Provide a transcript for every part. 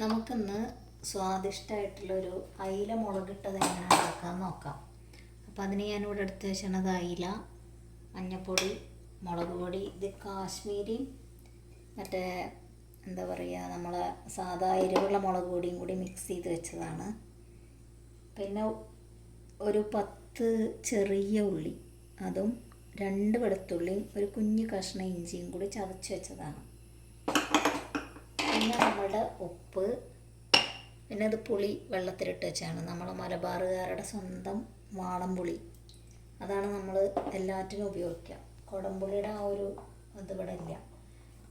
നമുക്കിന്ന് സ്വാദിഷ്ടമായിട്ടുള്ളൊരു അയില മുളകിട്ടത് എങ്ങനെ ഉണ്ടാക്കാൻ നോക്കാം. അപ്പോൾ അതിന് ഞാനിവിടെ എടുത്ത് വെച്ചത് അയില മഞ്ഞൾപ്പൊടി മുളക് പൊടി ഇത് കാശ്മീരി മറ്റേ എന്താ പറയുക നമ്മളെ സാധാ എരിവുള്ള മുളക് പൊടിയും കൂടി മിക്സ് ചെയ്ത് വെച്ചതാണ്. പിന്നെ ഒരു പത്ത് ചെറിയ ഉള്ളി അതും രണ്ട് വെളുത്തുള്ളിയും ഒരു കുഞ്ഞു കഷ്ണം ഇഞ്ചിയും കൂടി ചതച്ച് വെച്ചതാണ്. പിന്നെ നമ്മുടെ ഉപ്പ് പിന്നെ ഇത് പുളി വെള്ളത്തിലിട്ട് വെച്ചാണ്. നമ്മൾ മലബാറുകാരുടെ സ്വന്തം വാളംപുളി അതാണ് നമ്മൾ എല്ലാറ്റിനും ഉപയോഗിക്കുക. കുടംപുളിയുടെ ആ ഒരു ഇത് ഇവിടെ ഇല്ല.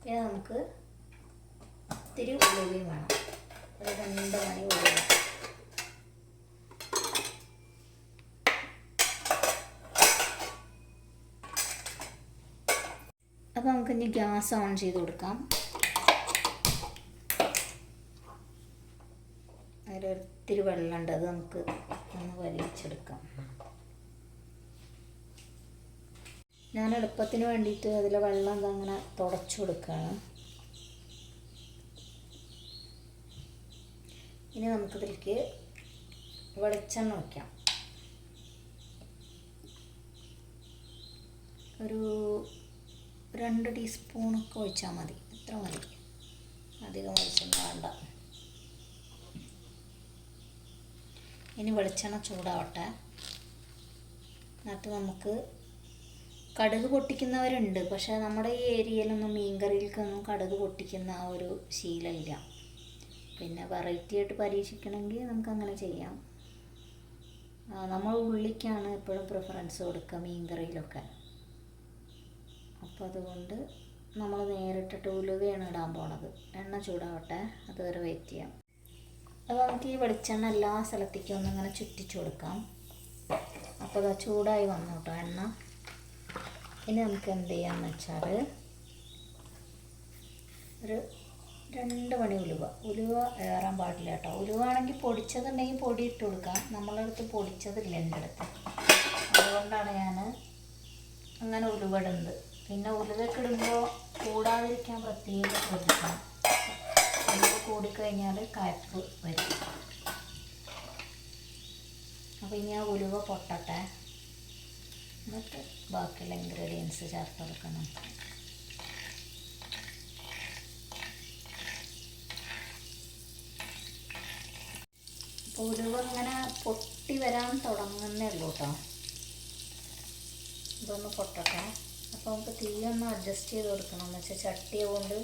പിന്നെ നമുക്ക് ഇത്തിരി ഉലുവയും വേണം. ഒരു രണ്ട് മണി ഉലുവ അപ്പോൾ നമുക്കിനി ഗ്യാസ് ഓൺ ചെയ്ത് കൊടുക്കാം. അതിലൊത്തിരി വെള്ളമുണ്ട് അത് നമുക്ക് ഒന്ന് വലിച്ചെടുക്കാം. ഞാൻ എളുപ്പത്തിന് വേണ്ടിയിട്ട് അതിലെ വെള്ളം എന്താ അങ്ങനെ തുടച്ചു കൊടുക്കുകയാണ് ഇനി നമുക്കിതിലേക്ക് വെളിച്ചെണ്ണ വയ്ക്കാം ഒരു രണ്ട് ടീസ്പൂണൊക്കെ ഒഴിച്ചാൽ മതി. ഇത്ര മതി. അധികം വെളിച്ചെണ്ണ വേണ്ട. ഇനി വെളിച്ചെണ്ണ ചൂടാവട്ടെ. എന്നിട്ട് നമുക്ക് കടുക് പൊട്ടിക്കുന്നവരുണ്ട്. പക്ഷേ നമ്മുടെ ഈ ഏരിയയിലൊന്നും മീൻകറിയിലേക്കൊന്നും കടുക് പൊട്ടിക്കുന്ന ആ ഒരു ശീലമില്ല. പിന്നെ വെറൈറ്റി ആയിട്ട് പരീക്ഷിക്കണമെങ്കിൽ നമുക്കങ്ങനെ ചെയ്യാം. നമ്മൾ ഉള്ളിക്കാണ് എപ്പോഴും പ്രിഫറൻസ് കൊടുക്കുക മീൻകറിയിലൊക്കെ. അപ്പോൾ അതുകൊണ്ട് നമ്മൾ നേരിട്ടിട്ട് ഉലുവയാണ് ഇടാൻ പോണത്. എണ്ണ ചൂടാവട്ടെ അതുവരെ വെയിറ്റ് ചെയ്യാം. അപ്പോൾ നമുക്ക് ഈ വെളിച്ചെണ്ണ എല്ലാ സ്ഥലത്തേക്കും ഒന്നിങ്ങനെ ചുറ്റിച്ചു കൊടുക്കാം. അപ്പോൾ അത് ചൂടായി വന്നു കേട്ടോ എണ്ണ. ഇനി നമുക്ക് എന്ത് ചെയ്യാമെന്ന് വെച്ചാൽ ഒരു രണ്ട് മണി ഉലുവ. ഉലുവ ഏറാൻ പാടില്ല കേട്ടോ. ഉലുവ ആണെങ്കിൽ പൊടിച്ചതുണ്ടെങ്കിൽ പൊടി ഇട്ട് കൊടുക്കാം. നമ്മളെ അടുത്ത് പൊടിച്ചതില്ല എന്റെ അടുത്ത്. അതുകൊണ്ടാണ് ഞാൻ അങ്ങനെ ഉലുവ ഇടുന്നത്. പിന്നെ ഉലുവൊക്കെ ഇടുമ്പോൾ കൂടാതിരിക്കാൻ പ്രത്യേകം ശ്രദ്ധിക്കണം. കൂടിക്കഴിഞ്ഞാൽ കയപ്പ് വരും. അപ്പോൾ ഇനി ആ ഉലുവ പൊട്ടട്ടെ. എന്നിട്ട് ബാക്കിയുള്ള ഇൻഗ്രീഡിയൻസ് ചേർത്ത് കൊടുക്കണം. അപ്പോൾ ഉലുവ ഇങ്ങനെ പൊട്ടി വരാൻ തുടങ്ങുന്നേ ഉള്ളൂ കേട്ടോ ഇതൊന്ന് പൊട്ടട്ടെ. അപ്പോൾ നമുക്ക് തീയൊന്ന് അഡ്ജസ്റ്റ് ചെയ്ത് കൊടുക്കണം. എന്ന് വെച്ചാൽ ചട്ടിയ കൊണ്ട്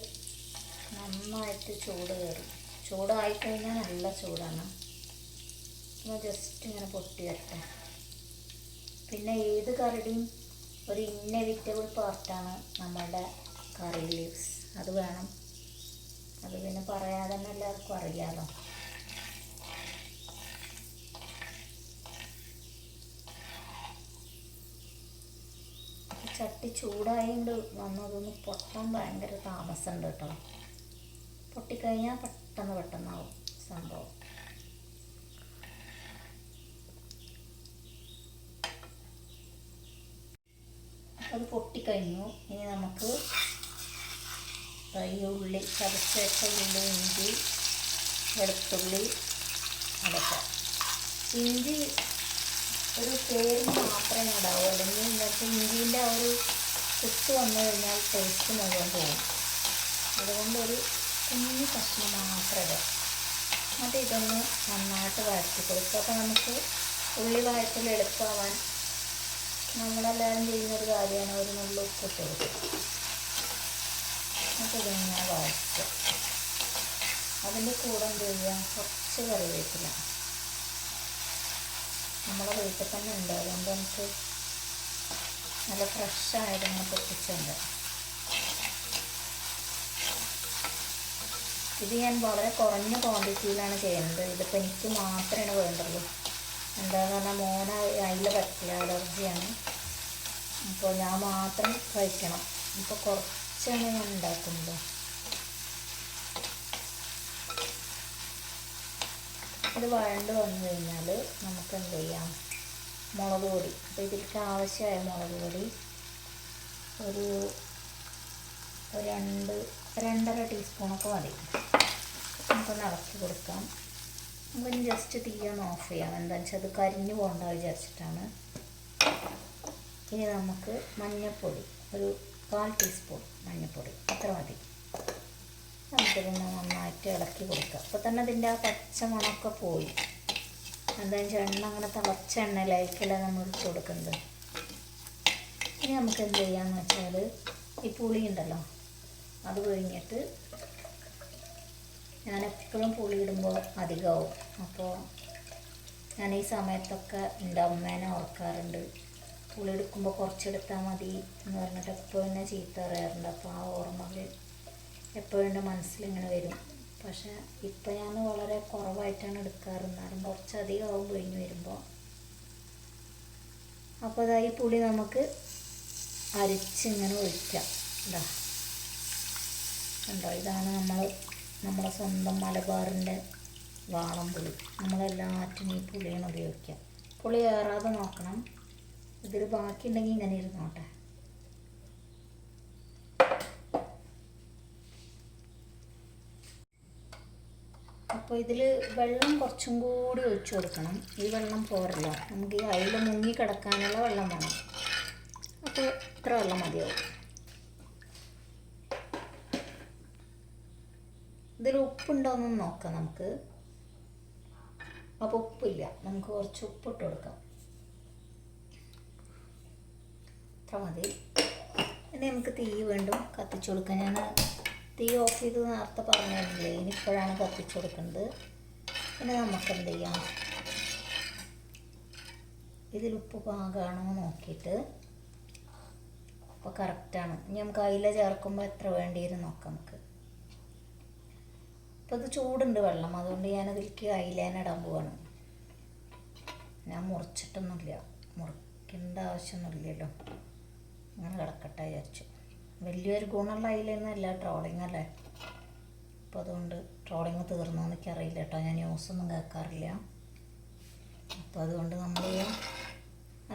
നന്നായിട്ട് ചൂട് കയറും ചൂടായിക്കഴിഞ്ഞാൽ നല്ല ചൂടാണ്. ഒന്ന് ജസ്റ്റ് ഇങ്ങനെ പൊട്ടി വരട്ടെ. പിന്നെ ഏത് കറിയുടെയും ഒരു ഇന്നെവിറ്റബിൾ പാർട്ടാണ് നമ്മളുടെ കറി ലീവ്സ് അത് വേണം. അത് പിന്നെ പറയാതെ തന്നെ എല്ലാവർക്കും അറിയാലോ. ചട്ടി ചൂടായതുകൊണ്ട് വന്നതൊന്ന് പൊട്ടാൻ ഭയങ്കര താമസമുണ്ട് കേട്ടോ. പൊട്ടിക്കഴിഞ്ഞാൽ പെട്ടെന്ന് പെട്ടെന്നാവും സംഭവം. അത് പൊട്ടിക്കഴിഞ്ഞു. ഇനി നമുക്ക് ഈ ഉള്ളി ചതച്ച് വെച്ച ഉള്ളി ഇഞ്ചി വെളുത്തുള്ളി അടക്കാം ഇഞ്ചി ഒരു പേരിന് മാത്രമേ ഉണ്ടാവൂ. അല്ലെങ്കിൽ ഇന്നത്തെ ഇഞ്ചീന്റെ ആ ഒരു കുത്ത് വന്നു കഴിഞ്ഞാൽ ടേസ്റ്റ് മുഴുവൻ പോകും. അതുകൊണ്ട് ഒരു കുഞ്ഞു കഷ്ണം മാത്രം ഇടുക എന്നിട്ട് ഇതൊന്ന് നന്നായിട്ട് വഴറ്റി കൊടുക്കുക. അപ്പോൾ നമുക്ക് ഉള്ളി വഴറ്റിൽ എളുപ്പമാവാൻ നമ്മളെല്ലാവരും ചെയ്യുന്നൊരു കാര്യമാണ് ഒരു നുള്ളു ഉപ്പിട്ട് കൊടുക്കുക. എന്നിട്ട് ഇതിങ്ങനെ വഴറ്റുക. അതിന്റെ കൂടെ എന്ത് ചെയ്യുക? കുറച്ച് കറിവേപ്പില. നമ്മളെ വീട്ടിൽ തന്നെ ഉണ്ട്. അതുകൊണ്ട് നമുക്ക് നല്ല ഫ്രഷായിട്ട് പൊട്ടിച്ചുണ്ട് ഇത് ഞാൻ വളരെ കുറഞ്ഞ ക്വാണ്ടിറ്റിയിലാണ് ചെയ്യുന്നത്. ഇതിപ്പോൾ എനിക്ക് മാത്രമേ വേണ്ടുള്ളൂ. എന്താന്ന് പറഞ്ഞാൽ മോന അതിൽ പറ്റില്ല അലർജിയാണ്. അപ്പോൾ ഞാൻ മാത്രം കഴിക്കണം. ഇപ്പോൾ കുറച്ചാണ് ഞാൻ ഉണ്ടാക്കുന്നത് ഇത് വഴണ്ട് വന്നു കഴിഞ്ഞാൽ നമുക്ക് എന്ത് ചെയ്യാം? മുളക് പൊടി. അപ്പോൾ ഇതിലേക്ക് ആവശ്യമായ മുളക് പൊടി ഒരു രണ്ട് രണ്ടര ടീസ്പൂണൊക്കെ മതി. നമുക്കൊന്ന് ഇളക്കി കൊടുക്കാം. നമുക്കൊന്ന് ജസ്റ്റ് തീയൊന്ന് ഓഫ് ചെയ്യാം എന്താണെന്ന് വെച്ചാൽ അത് കരിഞ്ഞു പോകണ്ട വിചാരിച്ചിട്ടാണ്. ഇനി നമുക്ക് മഞ്ഞൾപ്പൊടി ഒരു കാൽ ടീസ്പൂൺ മഞ്ഞൾപ്പൊടി അത്ര മതി. നമുക്കിതൊന്ന് നന്നായിട്ട് ഇളക്കി കൊടുക്കാം. അപ്പോൾ തന്നെ അതിന്റെ ആ പച്ച മണമൊക്കെ പോയി. എന്താണെന്ന് വെച്ചാൽ എണ്ണ അങ്ങനെ തിളച്ച എണ്ണയിലായിരിക്കില്ല നമ്മൾ ഇട്ട് കൊടുക്കുന്നത്. ഇനി നമുക്ക് എന്ത് ചെയ്യാമെന്ന് വെച്ചാൽ ഈ പുളി ഉണ്ടല്ലോ അത് പിഴിഞ്ഞിട്ട് ഞാൻ എപ്പോഴും പുളി ഇടുമ്പോൾ അധികമാവും അപ്പോൾ ഞാൻ ഈ സമയത്തൊക്കെ എന്റെ അമ്മേനെ ഓർക്കാറുണ്ട്. പുളി എടുക്കുമ്പോൾ കുറച്ചെടുത്താൽ മതി എന്ന് പറഞ്ഞിട്ട് എപ്പോഴും എന്നെ ചീത്ത പറയാറുണ്ട്. അപ്പോൾ ആ ഓർമ്മകൾ എപ്പോഴും എന്റെ മനസ്സിലിങ്ങനെ വരും. പക്ഷേ ഇപ്പം ഞാൻ വളരെ കുറവായിട്ടാണ് എടുക്കാറ്. എന്നാലും കുറച്ചധികം ആവും പിഴിഞ്ഞ് വരുമ്പോൾ അപ്പോൾ അതാ ഈ പുളി നമുക്ക് അരിച്ചിങ്ങനെ ഒഴിക്കാം. ഇതാ ഉണ്ടോ ഇതാണ് നമ്മൾ നമ്മളെ സ്വന്തം മലബാറിന്റെ വാളം പുളി. നമ്മളെല്ലാറ്റിനും ഈ പുളിയാണ് ഉപയോഗിക്കുക. പുളി ഏറാതെ നോക്കണം. ഇതിൽ ബാക്കിയുണ്ടെങ്കിൽ ഇങ്ങനെ ഇരുന്നോട്ടെ. അപ്പോൾ ഇതിൽ വെള്ളം കുറച്ചും കൂടി ഒഴിച്ചു കൊടുക്കണം. ഈ വെള്ളം പോരല്ലോ. നമുക്ക് ഈ അയില മുങ്ങി കിടക്കാനുള്ള വെള്ളം വേണം. അപ്പോൾ ഇത്ര വെള്ളം മതിയാവും. ഇതിൽ ഉപ്പുണ്ടോയെന്ന് നോക്കാം നമുക്ക്. അപ്പോൾ ഉപ്പില്ല. നമുക്ക് കുറച്ച് ഉപ്പിട്ട് കൊടുക്കാം. അത്ര മതി. ഇനി നമുക്ക് തീ വീണ്ടും കത്തിച്ചു കൊടുക്കാം. ഞാൻ തീ ഓഫ് ചെയ്ത് നേരത്തെ പറഞ്ഞിരുന്നില്ലേ? ഇനിയിപ്പോഴാണ് കത്തിച്ചു കൊടുക്കുന്നത്. പിന്നെ നമുക്ക് എന്ത് ചെയ്യാം? ഇതിൽ ഉപ്പ് നോക്കിയിട്ട്. അപ്പോൾ കറക്റ്റാണ് ഇനി നമുക്ക് അയില ചേർക്കുമ്പോൾ എത്ര വേണ്ടി വരും നോക്കാം നമുക്ക്. അപ്പോൾ ഇത് ചൂടുണ്ട് വെള്ളം. അതുകൊണ്ട് ഞാനതിലേക്ക് അയിലേന ഇടാൻ പോവാണ്. ഞാൻ മുറിച്ചിട്ടൊന്നുമില്ല. മുറിക്കേണ്ട ആവശ്യമൊന്നുമില്ലല്ലോ. അങ്ങനെ കിടക്കട്ടെ വിചാരിച്ചു. വലിയൊരു ഗുണമുള്ള അയിലൊന്നുമല്ല ട്രോളിങ് അല്ലേ? അപ്പോൾ അതുകൊണ്ട് ട്രോളിങ് തീർന്നോ എനിക്കറിയില്ല കേട്ടോ. ഞാൻ ന്യൂസൊന്നും കേൾക്കാറില്ല. അപ്പോൾ അതുകൊണ്ട് നമ്മൾ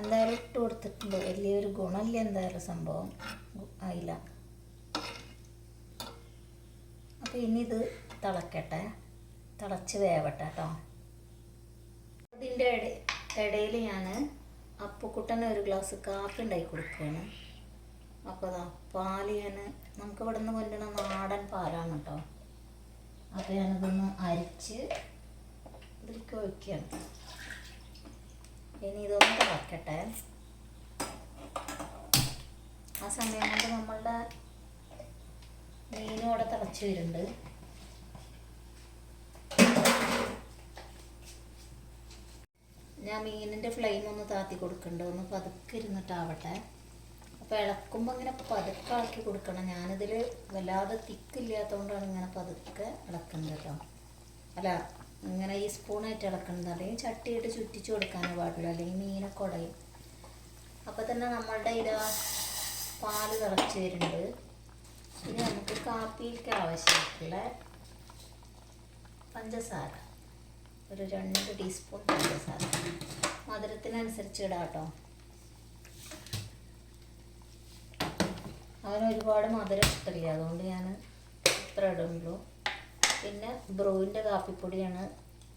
എന്തായാലും ഇട്ട് കൊടുത്തിട്ടുണ്ട്. വലിയൊരു ഗുണമില്ല എന്തായാലും സംഭവം. അയില. അപ്പോൾ ഇനി ഇത് തിളക്കട്ടെ. തിളച്ച് വേവട്ടെ കേട്ടോ അതിന്റെ ഇടയിൽ ഞാൻ അപ്പുക്കുട്ടന് ഒരു ഗ്ലാസ് കാപ്പി ഉണ്ടാക്കി കൊടുക്കുകയാണ് അപ്പോൾ അതാ പാൽ ഞാൻ നമുക്ക് ഇവിടെ നിന്ന് കൊല്ലണ നാടൻ പാലാണ് കേട്ടോ അപ്പോൾ ഞാനതൊന്ന് അരിച്ച് ഇതിലേക്ക് ഒഴിക്കുകയാണ് ഇനി ഇതൊന്ന് തിളക്കട്ടെ. ആ സമയം കൊണ്ട് നമ്മളുടെ മീനും അവിടെ തിളച്ച് വരുന്നുണ്ട്. ഞാൻ മീനിന്റെ ഫ്ലെയിം ഒന്ന് താത്തി കൊടുക്കണ്ട? ഒന്ന് പതുക്കെ ഇരുന്നിട്ടാവട്ടെ. അപ്പോൾ ഇളക്കുമ്പോൾ ഇങ്ങനെ പതുക്കെ ഇളക്കി കൊടുക്കണം. ഞാനിതിൽ വല്ലാതെ തിക്കില്ലാത്തതുകൊണ്ടാണ് ഇങ്ങനെ പതുക്കെ ഇളക്കുന്നത് കേട്ടോ അല്ല ഇങ്ങനെ ഈ സ്പൂണായിട്ട് ഇളക്കുന്നത് അല്ലെങ്കിൽ ചട്ടിയിട്ട് ചുറ്റിച്ച് കൊടുക്കാനേ പാടുള്ളൂ. അല്ലെങ്കിൽ മീനൊക്കെ ഉടയും. അപ്പോൾ തന്നെ നമ്മളുടെ ഇതാ പാൽ തിളച്ച് വരുന്നുണ്ട്. ഇനി നമുക്ക് കാപ്പിയിലേക്ക് ആവശ്യമായിട്ടുള്ള പഞ്ചസാര. ഒരു രണ്ട് ടീസ്പൂൺ പഞ്ചസാര മധുരത്തിനനുസരിച്ച് ഇടാം കേട്ടോ. അവന് ഒരുപാട് മധുരം ഇഷ്ടമില്ല. അതുകൊണ്ട് ഞാൻ ഇത്ര ഇടുള്ളൂ. പിന്നെ ബ്രൂവിന്റെ കാപ്പിപ്പൊടിയാണ്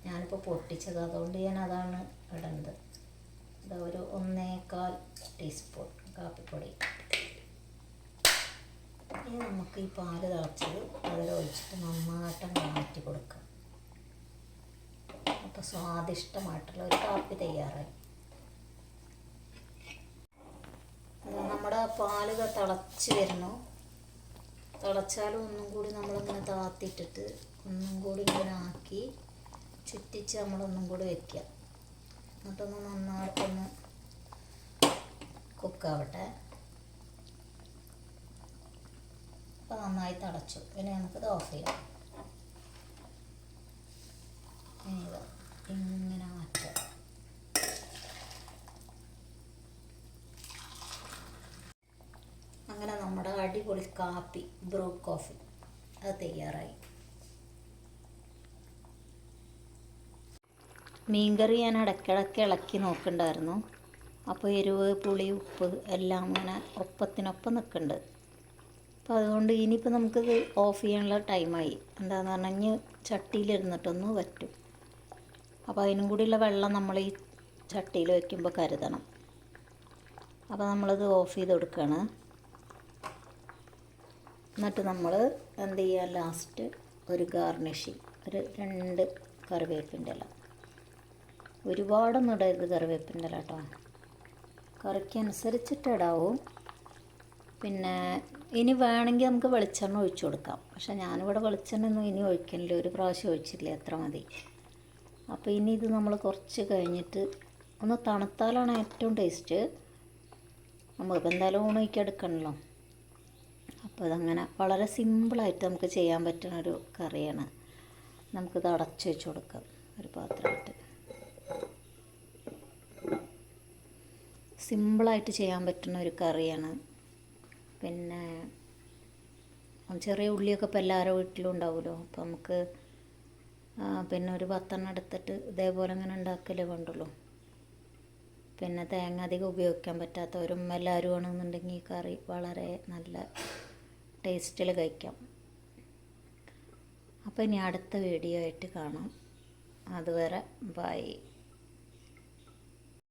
ഞാനിപ്പോൾ പൊട്ടിച്ചത്. അതുകൊണ്ട് ഞാൻ അതാണ് ഇടുന്നത് ഇത് ഒരു ഒന്നേകാൽ ടീസ്പൂൺ കാപ്പിപ്പൊടി. ഇനി നമുക്ക് ഈ പാൽ തിളച്ചത് അതിൽ ഒഴിച്ചിട്ട് നന്നായിട്ട് മാറ്റി കൊടുക്കാം. അപ്പോൾ സ്വാദിഷ്ടമായിട്ടുള്ള ഒരു കാപ്പി തയ്യാറായി. നമ്മുടെ പാലുക തിളച്ച് വരുന്നു. തിളച്ചാലും ഒന്നും കൂടി നമ്മളിങ്ങനെ താത്തിയിട്ടിട്ട് ഒന്നും കൂടി ഇങ്ങനെ ആക്കി ചുറ്റിച്ച് നമ്മളൊന്നും കൂടി വെക്കുക. എന്നിട്ടൊന്ന് നന്നായിട്ടൊന്ന് കുക്കാവട്ടെ അപ്പോൾ നന്നായി തിളച്ചു. ഇനി നമുക്കിത് ഓഫ് ചെയ്യാം. ഇനി ഇങ്ങനെ മാറ്റുക അങ്ങനെ നമ്മുടെ അടിപൊളി കാപ്പി ബ്രൂ കോഫി അത് തയ്യാറായി. മീൻകറി ഞാൻ ഇടയ്ക്കിടയ്ക്ക് ഇളക്കി നോക്കണ്ടായിരുന്നു. അപ്പോൾ എരിവ് പുളി ഉപ്പ് എല്ലാം അങ്ങനെ ഒപ്പത്തിനൊപ്പം നിൽക്കുന്നുണ്ട്. അപ്പോൾ അതുകൊണ്ട് ഇനിയിപ്പോൾ നമുക്കിത് ഓഫ് ചെയ്യാനുള്ള ടൈമായി എന്താണെന്ന് പറഞ്ഞാൽ ചട്ടിയിലിരുന്നിട്ടൊന്നും വറ്റും. അപ്പോൾ അതിനും കൂടിയുള്ള വെള്ളം നമ്മൾ ഈ ചട്ടിയിൽ വയ്ക്കുമ്പോൾ കരുതണം. അപ്പോൾ നമ്മളത് ഓഫ് ചെയ്ത് കൊടുക്കുകയാണ്. എന്നിട്ട് നമ്മൾ എന്ത് ചെയ്യുക? ലാസ്റ്റ് ഒരു ഗാർണിഷിങ് ഒരു രണ്ട് കറിവേപ്പിന്റെ ഇല. ഒരുപാടൊന്നും ഇടരുത് കറിവേപ്പിന്റെ ഇല കേട്ടോ. കറിക്കനുസരിച്ചിട്ട് ഇടാവും. പിന്നെ ഇനി വേണമെങ്കിൽ നമുക്ക് വെളിച്ചെണ്ണ ഒഴിച്ചു കൊടുക്കാം. പക്ഷെ ഞാനിവിടെ വെളിച്ചെണ്ണ ഒന്നും ഇനി ഒഴിക്കണില്ല. ഒരു പ്രാവശ്യം ഒഴിച്ചില്ല എത്ര മതി. അപ്പോൾ ഇനി ഇത് നമ്മൾ കുറച്ച് കഴിഞ്ഞിട്ട് ഒന്ന് തണുത്താലാണ് ഏറ്റവും ടേസ്റ്റ്. നമ്മളിപ്പോൾ എന്തായാലും ഊണൊക്കെ എടുക്കണമല്ലോ അപ്പോൾ അതങ്ങനെ വളരെ സിമ്പിളായിട്ട് നമുക്ക് ചെയ്യാൻ പറ്റുന്ന ഒരു കറിയാണ്. നമുക്കിത് അടച്ച് വെച്ച് കൊടുക്കാം ഒരു പാത്രമായിട്ട്. സിമ്പിളായിട്ട് ചെയ്യാൻ പറ്റുന്ന ഒരു കറിയാണ്. പിന്നെ ചെറിയ ഉള്ളിയൊക്കെ ഇപ്പോൾ എല്ലാവരുടെ വീട്ടിലും ഉണ്ടാവുമല്ലോ. അപ്പോൾ നമുക്ക് പിന്നെ ഒരു പത്തെണ്ണം എടുത്തിട്ട് ഇതേപോലെ അങ്ങനെ ഉണ്ടാക്കലേ വേണ്ടുള്ളൂ പിന്നെ തേങ്ങ അധികം ഉപയോഗിക്കാൻ പറ്റാത്തവരും എല്ലാവരും ആണെന്നുണ്ടെങ്കിൽ ഈ കറി വളരെ നല്ല ടേസ്റ്റിൽ കഴിക്കാം. അപ്പോൾ ഇനി അടുത്ത വീഡിയോ ആയിട്ട് കാണാം. അതുവരെ ബൈ.